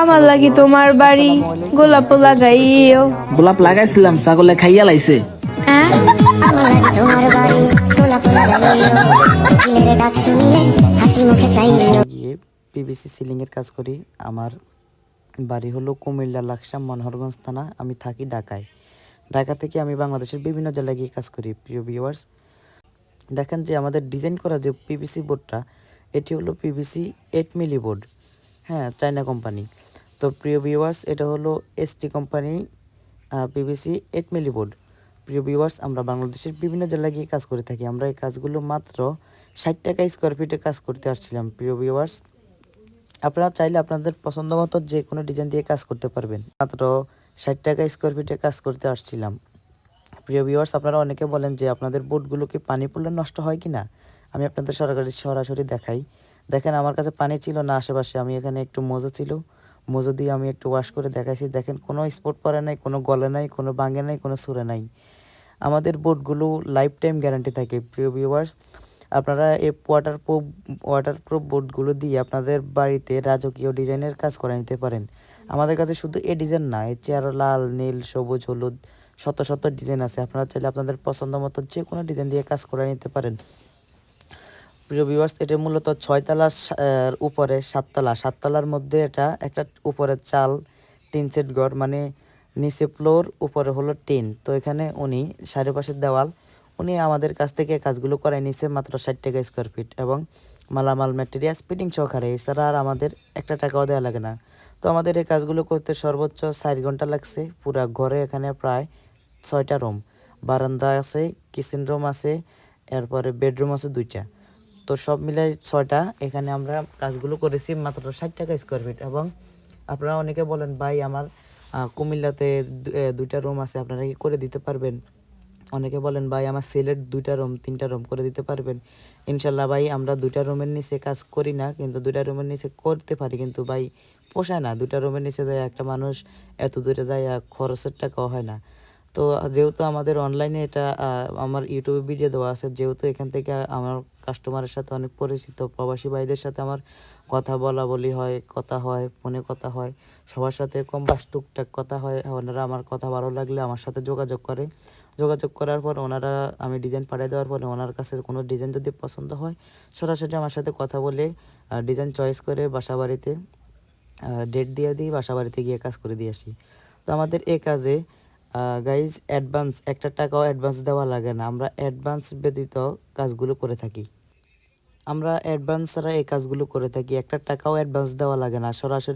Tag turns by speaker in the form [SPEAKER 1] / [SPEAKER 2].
[SPEAKER 1] আমার লাগি তোমার বাড়ি গোলাপ লাগাইও।
[SPEAKER 2] গোলাপ লাগাইছিলাম ছাগলে খাইয়া লাইছে।
[SPEAKER 3] আমার লাগে তোমার বাড়ি গোলাপ লাগাইও। দিলের ডাক শুনলে হাসি মুখে চাইও।
[SPEAKER 4] গিয়ে পিভিসি সিলিং এর কাজ করি। আমার বাড়ি হলো কুমিল্লা লাকসাম মনোহরগঞ্জ থানা। আমি থাকি ঢাকায়। ঢাকা থেকে আমি বাংলাদেশের বিভিন্ন জেলায় গিয়ে কাজ করি প্রিয় ভিউয়ার্স দেখেন যে আমাদের ডিজাইন করা যে পিভিসি বোর্ডটা এটি হলো পিভিসি এইট মিলি বোর্ড হ্যাঁ চায়না কোম্পানি। তো প্রিয় ভিউয়ার্স এটা হলো ST company PVC eight milli board প্রিয় ভিউয়ার্স আমরা বাংলাদেশের বিভিন্ন জেলায় গিয়ে কাজ করে থাকি। আমরা এই কাজগুলো মাত্র ষাট টাকা স্কোয়ার ফিটে কাজ করতে আসছিলাম, প্রিয় ভিউয়ার্স আপনারা চাইলে আপনাদের পছন্দ মতো যে কোনো ডিজাইন দিয়ে কাজ করতে পারবেন। মাত্র ষাট টাকা স্কোয়ার ফিটে কাজ করতে আসছিলাম। প্রিয় ভিউয়ার্স আপনারা অনেকে বলেন যে আপনাদের বোটগুলো কি পানি পড়লে নষ্ট হয় কি না আমি আপনাদের সরাসরি সরাসরি দেখাই। দেখেন আমার কাছে পানি ছিল না আশেপাশে, আমি এখানে একটু মোজো ছিল, মজো দিয়ে আমি একটু ওয়াশ করে দেখাইছি। দেখেন কোনো স্পট পরে নাই, কোনো গলে নাই, কোনো বাঙে নাই, কোনো সুরে নাই। আমাদের বোটগুলো লাইফ টাইম গ্যারান্টি থাকে, প্রিয় ভিউয়ার্স আপনারা এই ওয়াটার প্রুফ ওয়াটার প্রুফ বোর্ডগুলো দিয়ে আপনাদের বাড়িতে রাজকীয় ডিজাইনের কাজ করে নিতে পারেন। আমাদের কাছে শুধু এ ডিজাইন না এর চেয়ে লাল, নীল, সবুজ, হলুদ, শত শত ডিজাইন আছে। আপনারা চাইলে আপনাদের পছন্দ মতো যে কোনো ডিজাইন দিয়ে কাজ করে নিতে পারেন। প্রিয় ভিউয়ার্স এটা মূলত ছয়তলা সা- এর উপরে সাততলা সাততলার মধ্যে এটা একটা উপরে চাল, টিন সেট ঘর মানে নিচে ফ্লোর উপরে হলো টিন। তো এখানে উনি চারিপাশে দেওয়াল, উনি আমাদের কাছ থেকে কাজগুলো করাই নিছে মাত্র ষাট টাকা স্কোয়ার ফিট এবং মালামাল ম্যাটেরিয়ালস ফিটিং সহকারে। এছাড়া আর আমাদের একটা টাকাও দেওয়া লাগে না। তো আমাদের এই কাজগুলো করতে সর্বোচ্চ চার ঘণ্টা লাগছে। পুরা ঘরে এখানে প্রায় ছয়টা রুম বারান্দা আছে কিচেন রুম আছে, এরপরে বেডরুম আছে দুইটা। তো সব মিলাই ছয়টা। এখানে আমরা কাজগুলো করেছি মাত্র ষাট টাকা স্কোয়ার ফিট এবং আপনারা অনেকে বলেন, ভাই, আমার কুমিল্লাতে দুইটা রুম আছে, আপনারা কি করে দিতে পারবেন? অনেকে বলেন, ভাই, আমার সিলেট দুইটা রুম তিনটা রুম করে দিতে পারবেন। ইনশাল্লাহ, ভাই, আমরা দুইটা রুমের নিচে কাজ করি না, কিন্তু দুইটা রুমের নিচে করতে পারি। কিন্তু, ভাই, পোষায় না। দুইটা রুমের নিচে যায় একটা মানুষ, এত দূরে যায় খরচের টাকাও হয় না। তো, যেহেতু আমাদের অনলাইনে এটা আমার ইউটিউবে ভিডিও দেওয়া আছে, যেহেতু এখান থেকে আমার কাস্টমারের সাথে অনেক পরিচিত, প্রবাসী ভাইদের সাথে আমার কথা বলা বলি হয়, কথা হয়, ফোনে কথা হয়, সবার সাথে কম বাস টুকটাক কথা হয়, ওনারা আমার কথা ভালো লাগলে আমার সাথে যোগাযোগ করে। যোগাযোগ করার পর ওনারা আমি ডিজাইন পাঠিয়ে দেওয়ার পরে ওনার কাছে কোনো ডিজাইন যদি পছন্দ হয়, সরাসরি আমার সাথে কথা বলে ডিজাইন চয়েস করে বাসা বাড়িতে ডেট দিয়ে দিই বাসা বাড়িতে গিয়ে কাজ করে দিয়ে আসি। তো আমাদের এ কাজে গাইজ অ্যাডভান্স একটা টাকাও অ্যাডভান্স দেওয়া লাগে না। আমরা অ্যাডভান্স ব্যতীত কাজগুলো করে থাকি। আমরা অ্যাডভান্স ছাড়া এই কাজগুলো করে থাকি। একটা টাকাও অ্যাডভান্স দেওয়া লাগে না। সরাসরি